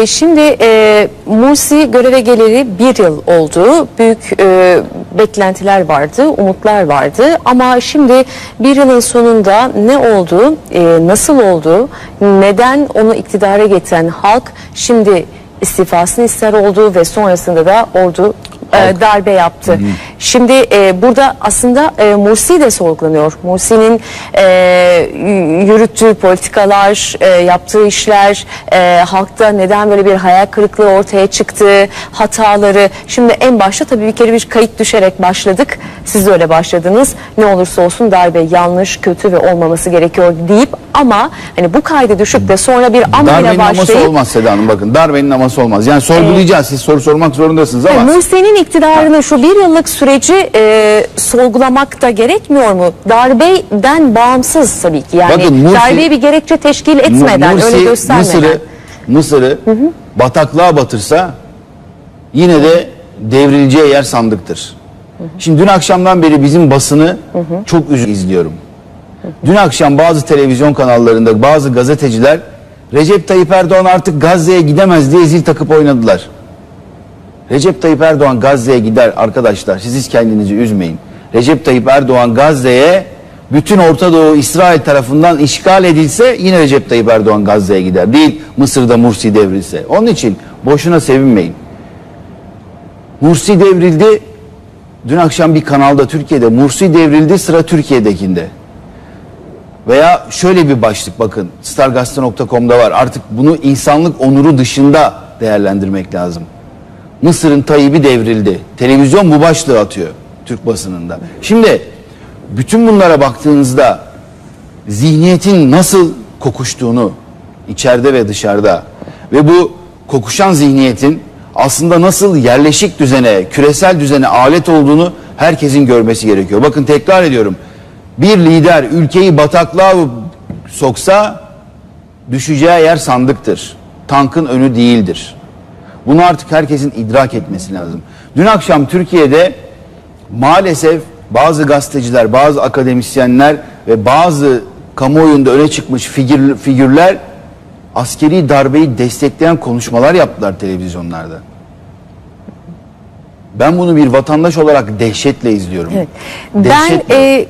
Bey şimdi e, Mursi göreve geleli bir yıl oldu. Büyük e, beklentiler vardı, umutlar vardı. Ama şimdi bir yılın sonunda ne oldu, e, nasıl oldu, neden onu iktidara getiren halk şimdi istifasını ister oldu ve sonrasında da ordu e, darbe yaptı. Şimdi e, burada aslında e, Mursi de sorgulanıyor. Mursi'nin e, yürüttüğü politikalar, e, yaptığı işler, e, halkta neden böyle bir hayal kırıklığı ortaya çıktı, hataları. Şimdi en başta tabii bir kere bir kayıt düşerek başladık. Siz de öyle başladınız. Ne olursa olsun darbe yanlış, kötü ve olmaması gerekiyor deyip ama hani bu kaydı düşüp de sonra bir ama ile Darbenin aması başlayıp olmaz Seda Hanım bakın. Darbenin aması olmaz. Yani sorgulayacağız. Siz soru sormak zorundasınız ama. Mursi'nin iktidarını şu bir yıllık süreci e, sorgulamak da gerekmiyor mu? Darbeden bağımsız tabii ki. Yani Bakın Mursi- darbeyi bir gerekçe teşkil etmeden, Mursi, öyle göstermeden. Mısır'ı, Mısır'ı bataklığa batırsa yine de devrileceği yer sandıktır. Şimdi dün akşamdan beri bizim basını çok üzü izliyorum. Dün akşam bazı televizyon kanallarında bazı gazeteciler Recep Tayyip Erdoğan artık Gazze'ye gidemez diye zil takıp oynadılar. Recep Tayyip Erdoğan Gazze'ye gider arkadaşlar. Siz hiç kendinizi üzmeyin. Recep Tayyip Erdoğan Gazze'ye bütün Orta Doğu İsrail tarafından işgal edilse yine Recep Tayyip Erdoğan Gazze'ye gider. Değil Mısır'da Mursi devrilse. Onun için boşuna sevinmeyin. Mursi devrildi. Dün akşam bir kanalda Türkiye'de Mursi devrildi sıra Türkiye'dekinde. Veya şöyle bir başlık bakın stargazete.com'da var. Artık bunu insanlık onuru dışında değerlendirmek lazım. Mısır'ın Tayyip'i devrildi. Televizyon bu başlığı atıyor Türk basınında. Şimdi bütün bunlara baktığınızda zihniyetin nasıl kokuştuğunu içeride ve dışarıda ve bu kokuşan zihniyetin aslında nasıl yerleşik düzene, küresel düzene alet olduğunu herkesin görmesi gerekiyor. Bakın tekrar ediyorum. Bir lider ülkeyi bataklığa soksa düşeceği yer sandıktır. Tankın önü değildir. Bunu artık herkesin idrak etmesi lazım. Dün akşam Türkiye'de maalesef bazı gazeteciler, bazı akademisyenler ve bazı kamuoyunda öne çıkmış figür, figürler askeri darbeyi destekleyen konuşmalar yaptılar televizyonlarda. Ben bunu bir vatandaş olarak dehşetle izliyorum. Evet. Ben Dehşetle.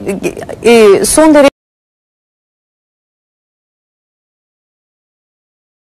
e, e, son derece